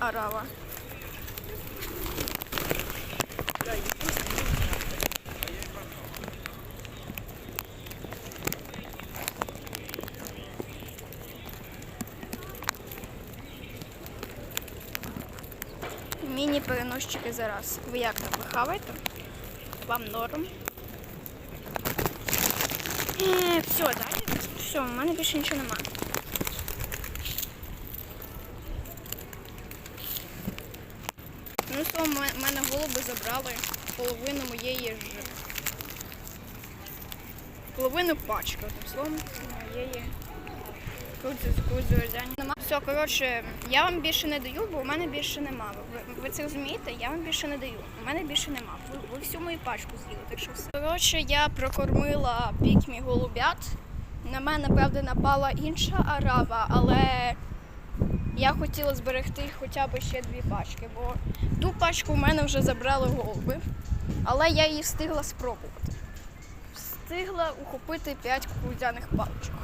арава. Міні-переносчики зараз. Ви як там? Ви хаваєте? Вам норм? Е, все, далі. Все, в мене більше нічого немає. Що, в мене- голуби забрали половину моєї ж. Половину пачки, одним словом, моєї. Нема. Все, коротше, я вам більше не даю, бо у мене більше нема. Ви, ви це розумієте? Я вам більше не даю. У мене більше нема. Ви, ви всю мою пачку з'їли, так що все. Коротше, я прокормила пікмі голубят. На мене, правда, напала інша арава, але я хотіла зберегти хоча б ще дві пачки, бо ту пачку в мене вже забрали голуби, але я її встигла спробувати. Встигла ухопити 5 кукурудзяних паличок.